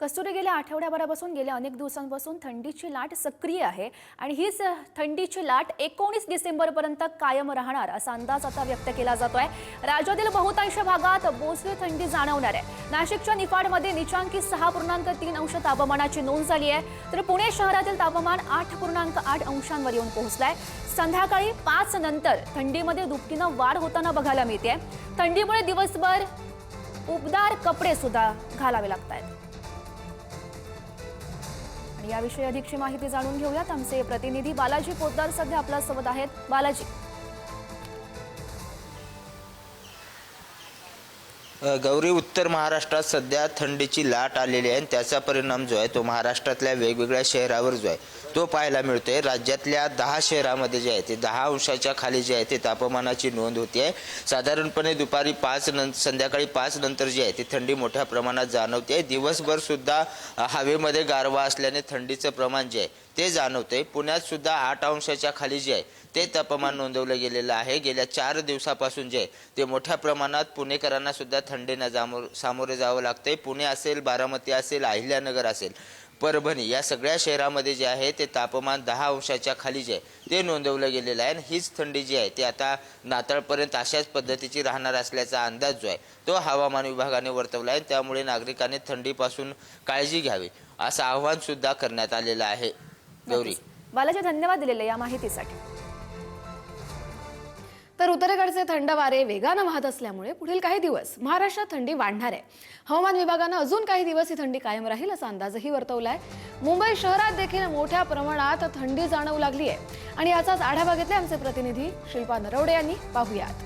कस्तुरी गेल्या आठवड्याभरापासून गेल्या अनेक दिवसांपासून थंडीची लाट सक्रिय आहे आणि हीच थंडीची लाट एकोणीस डिसेंबरपर्यंत कायम राहणार असा अंदाज आता व्यक्त केला जातोय. राज्यातील बहुतांश भागात बोचरी थंडी जाणवणार आहे. नाशिकच्या निफाडमध्ये निचांकी सहा पूर्णांक तीन अंश तापमानाची नोंद झाली आहे. तर पुणे शहरातील तापमान आठ पूर्णांक आठ अंशांवर येऊन पोहोचलाय. संध्याकाळी पाच नंतर थंडीमध्ये दुपटीनं वाढ होताना बघायला मिळते थंडीमुळे दिवसभर उबदार कपडे सुद्धा घालावे लागत आहेत आणि याविषयी अधिकची माहिती जाणून घेऊयात. आमचे प्रतिनिधी बालाजी पोतदार सध्या आपल्यासोबत आहेत. बालाजी. गौरी उत्तर महाराष्ट्रात सध्या थंडीची लाट आलेली आहे आणि त्याचा परिणाम जो आहे तो महाराष्ट्रातल्या वेगवेगळ्या शहरावर जो आहे तो पाहायला मिळतोय. राज्यातल्या दहा शहरामध्ये जे आहे ते दहा अंशाच्या खाली जे आहे ते तापमानाची नोंद होती आहे साधारणपणे दुपारी पाच नं संध्याकाळी पाच नंतर जी आहे ती थंडी मोठ्या प्रमाणात जाणवते आहे दिवसभर सुद्धा हवेमध्ये गारवा असल्याने थंडीचं प्रमाण जे आहे ते जाणवते पुण्यात सुद्धा आठ अंशाच्या खाली जे आहे ते तापमान नोंदवलं गेलेलं आहे. गेल्या चार दिवसापासून जे आहे ते मोठ्या प्रमाणात पुणेकरांना सुद्धा थंडीनं जामोर सामोरे जावं लागतंय. पुणे असेल बारामती असेल अहिल्यानगर असेल परभणी या सगळ्या शहरामध्ये जे आहे ते तापमान दहा अंशाच्या खाली जे आहे ते नोंदवलं गेलेलं आहे. आणि हीच थंडी जी आहे ती आता नाताळपर्यंत अशाच पद्धतीची राहणार असल्याचा अंदाज जो आहे तो हवामान विभागाने वर्तवला आहे. त्यामुळे नागरिकांनी थंडीपासून काळजी घ्यावी असं आव्हान सुद्धा करण्यात आलेलं आहे. गौरी. बालाजी धन्यवाद दिलेले या माहितीसाठी. तर उत्तरेकडचे थंड वारे वेगानं वाहत असल्यामुळे पुढील काही दिवस महाराष्ट्रात थंडी वाढणार आहे. हवामान विभागानं अजून काही दिवस ही थंडी कायम राहील असा अंदाजही वर्तवलाय. मुंबई शहरात देखील मोठ्या प्रमाणात थंडी जाणवू लागली आहे आणि याचाच आढावा घेतले आमचे प्रतिनिधी शिल्पा नरवडे यांनी. पाहूयात.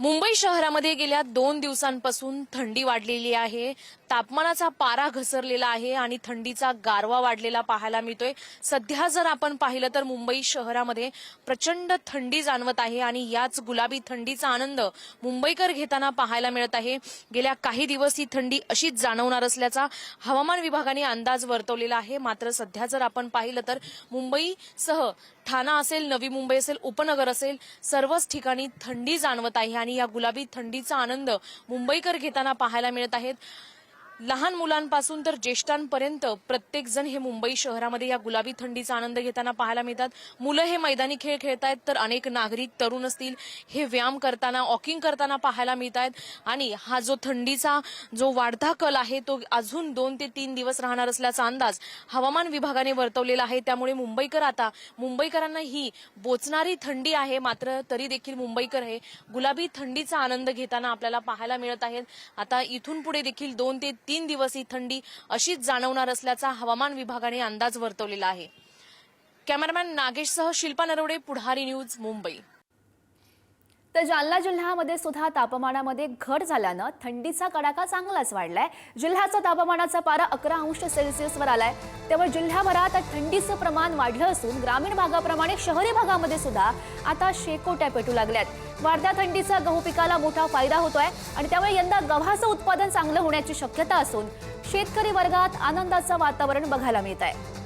मुंबई शहरामध्ये गेल्या दोन दिवसांपासून थंडी वाढलेली आहे. तापमानाचा पारा घसरलेला आहे आणि थंडीचा गारवा वाढलेला पाहायला मिळतोय. सध्या जर आपण पाहिलं तर मुंबई शहरामध्ये प्रचंड थंडी जाणवत आहे आणि याच गुलाबी थंडीचा आनंद मुंबईकर घेताना पाहायला मिळत आहे. गेल्या काही दिवस ही थंडी अशीच जाणवणार असल्याचा हवामान विभागाने अंदाज वर्तवलेला आहे. मात्र सध्या जर आपण पाहिलं तर मुंबईसह ठाणा असेल नवी मुंबई असेल उपनगर असेल सर्वच ठिकाणी थंडी जाणवत आहे आणि या गुलाबी थंडीचा आनंद मुंबईकर घेताना पाहायला मिळत आहेत. लहान मुलांपासून तर ज्येष्ठांपर्यंत प्रत्येकजण हे मुंबई शहरामध्ये या गुलाबी थंडीचा आनंद घेताना पाहायला मिळतात. मुलं हे मैदानी खेळ खेळतायत तर अनेक नागरिक तरुण असतील हे व्यायाम करताना वॉकिंग करताना पाहायला मिळत आहेत आणि हा जो थंडीचा जो वाढता कल आहे तो अजून दोन ते तीन दिवस राहणार असल्याचा अंदाज हवामान विभागाने वर्तवलेला आहे. त्यामुळे मुंबईकर आता मुंबईकरांना ही बोचणारी थंडी आहे मात्र तरी देखील मुंबईकर हे गुलाबी थंडीचा आनंद घेताना आपल्याला पाहायला मिळत आहेत. आता इथून पुढे देखील दोन ते तीन दिवस ही थंडी अशीच जाणवणार असल्याचा हवामान विभागाने अंदाज वर्तवलेला आहे. कॅमेरामॅन नागेशसह शिल्पा नरवडे पुढारी न्यूज मुंबई. तर जालना जिल्ह्यामध्ये सुद्धा तापमानामध्ये घट झाल्यानं थंडीचा कडाका चांगलाच वाढलाय. जिल्ह्याचा तापमानाचा पारा अकरा अंश सेल्सिअसवर आलाय. त्यामुळे जिल्ह्याभरात थंडीचं प्रमाण वाढलं असून ग्रामीण भागाप्रमाणे शहरी भागामध्ये सुद्धा आता शेकोट्या पेटू लागल्यात. वाढत्या थंडीचा गहू पिकाला मोठा फायदा होतोय आणि त्यामुळे यंदा गव्हाचं उत्पादन चांगलं होण्याची शक्यता असून शेतकरी वर्गात आनंदाचं वातावरण बघायला मिळत आहे